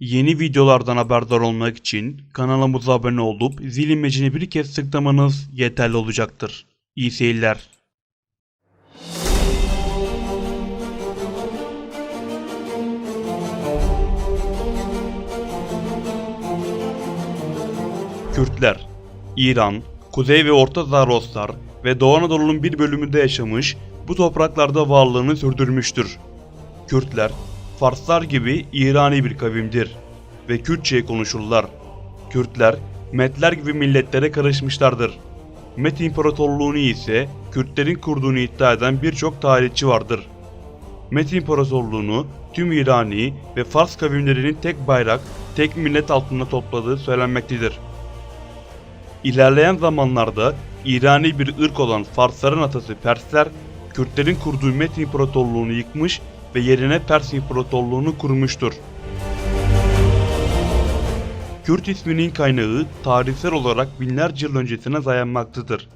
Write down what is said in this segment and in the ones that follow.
Yeni videolardan haberdar olmak için kanalımıza abone olup zil imlecini bir kez tıklamanız yeterli olacaktır. İyi seyirler. Kürtler, İran, Kuzey ve Orta Zaroslar ve Doğu Anadolu'nun bir bölümünde yaşamış, bu topraklarda varlığını sürdürmüştür. Kürtler, Farslar gibi İrani bir kavimdir ve Kürtçe konuşurlar. Kürtler, Metler gibi milletlere karışmışlardır. Met İmparatorluğunu ise Kürtlerin kurduğunu iddia eden birçok tarihçi vardır. Met İmparatorluğunu tüm İrani ve Fars kavimlerinin tek bayrak, tek millet altında topladığı söylenmektedir. İlerleyen zamanlarda İrani bir ırk olan Farsların atası Persler, Kürtlerin kurduğu Met İmparatorluğunu yıkmış ve yerine Pers İmparatorluğunu kurmuştur. Kürt isminin kaynağı tarihsel olarak binlerce yıl öncesine dayanmaktadır.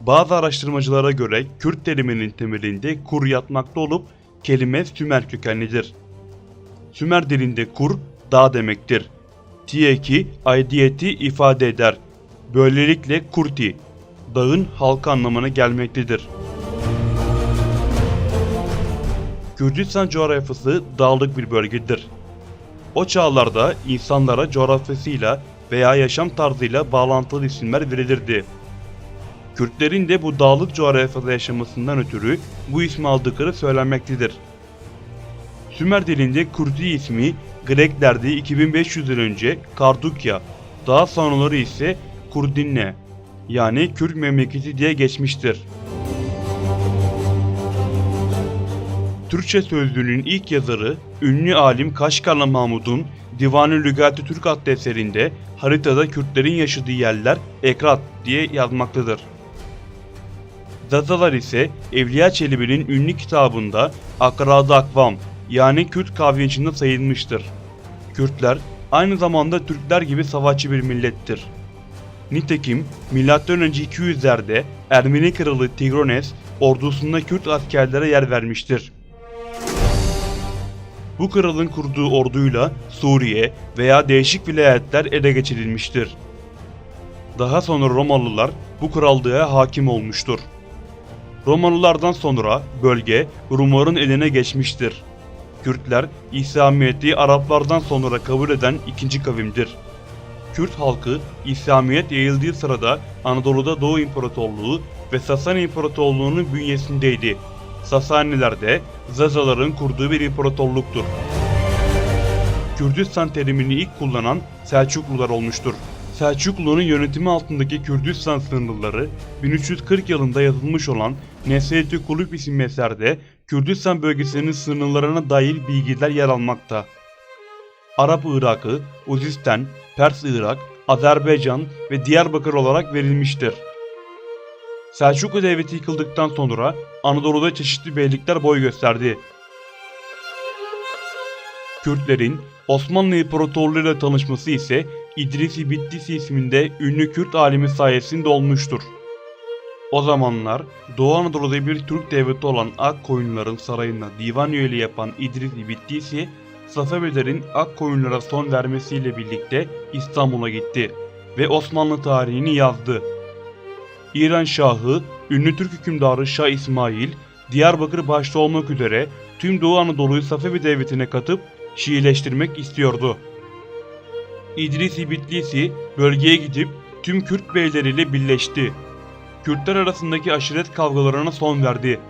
Bazı araştırmacılara göre Kürt teriminin temelinde kur yatmakta olup kelime Sümer kökenlidir. Sümer dilinde kur dağ demektir. Tieki aidiyeti ifade eder. Böylelikle Kurti, dağın halkı anlamına gelmektedir. Kürdistan coğrafyası dağlık bir bölgedir. O çağlarda insanlara coğrafyasıyla veya yaşam tarzıyla bağlantılı isimler verilirdi. Kürtlerin de bu dağlık coğrafyada yaşamasından ötürü bu ismi aldıkları söylenmektedir. Sümer dilinde Kurdi ismi Greklerde 2500 yıl önce Kardukya, daha sonraları ise Kurdinne yani Kürt memleketi diye geçmiştir. Türkçe sözlüğünün ilk yazarı ünlü alim Kaşgarlı Mahmud'un Divan-ı Lügat-ı Türk adlı eserinde haritada Kürtlerin yaşadığı yerler Ekrat diye yazmaktadır. Zazalar ise Evliya Çelebi'nin ünlü kitabında Akrad-ı Akvam yani Kürt kavramında sayılmıştır. Kürtler aynı zamanda Türkler gibi savaşçı bir millettir. Nitekim M.Ö. 200'lerde Ermeni kralı Tigranes ordusunda Kürt askerlere yer vermiştir. Bu kralın kurduğu orduyla Suriye veya değişik vilayetler ele geçirilmiştir. Daha sonra Romalılar bu krallığa hakim olmuştur. Romalılardan sonra bölge Rumların eline geçmiştir. Kürtler İslamiyet'i Araplardan sonra kabul eden ikinci kavimdir. Kürt halkı İslamiyet yayıldığı sırada Anadolu'da Doğu İmparatorluğu ve Sasani İmparatorluğu'nun bünyesindeydi. Sasaniler de Zazaların kurduğu bir imparatorluktur. Kürdistan terimini ilk kullanan Selçuklular olmuştur. Selçuklu'nun yönetimi altındaki Kürdistan sınırları 1340 yılında yazılmış olan Nesret-i Kulüp isimli eserde Kürdistan bölgesinin sınırlarına dair bilgiler yer almakta. Arap Irak'ı, Uzistan, Pers Irak, Azerbaycan ve Diyarbakır olarak verilmiştir. Selçuklu Devleti yıkıldıktan sonra Anadolu'da çeşitli beylikler boy gösterdi. Kürtlerin Osmanlı İmparatorluğu ile tanışması ise İdrisi Bittisi isminde ünlü Kürt alimi sayesinde olmuştur. O zamanlar Doğu Anadolu'da bir Türk devleti olan Akkoyunluların sarayında divan üyeliği yapan İdrisi Bittisi, Safevilerin Akkoyunlara son vermesiyle birlikte İstanbul'a gitti ve Osmanlı tarihini yazdı. İran Şahı, ünlü Türk hükümdarı Şah İsmail, Diyarbakır başta olmak üzere tüm Doğu Anadolu'yu Safevi Devleti'ne katıp Şiileştirmek istiyordu. İdrisi Bitlisi bölgeye gidip tüm Kürt beyleriyle birleşti. Kürtler arasındaki aşiret kavgalarına son verdi.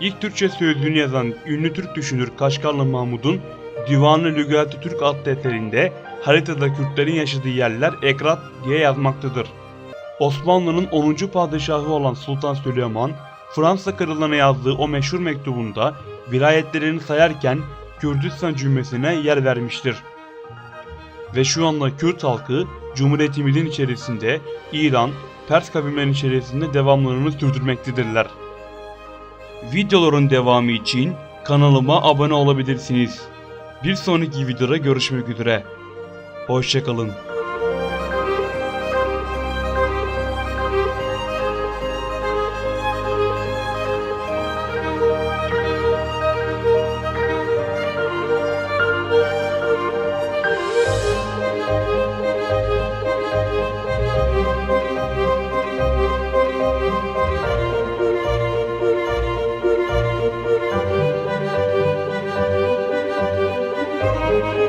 İlk Türkçe sözlüğünü yazan ünlü Türk düşünür Kaşgarlı Mahmud'un Divan-ı Lügat-ı Türk adlı eserinde haritada Kürtlerin yaşadığı yerler Ekrat diye yazmaktadır. Osmanlı'nın 10. padişahı olan Sultan Süleyman, Fransa kralına yazdığı o meşhur mektubunda vilayetlerini sayarken Kürdistan cümlesine yer vermiştir. Ve şu anda Kürt halkı Cumhuriyetimizin içerisinde İran, Pers kavimlerinin içerisinde devamlarını sürdürmektedirler. Videoların devamı için kanalıma abone olabilirsiniz. Bir sonraki videoda görüşmek üzere. Hoşçakalın.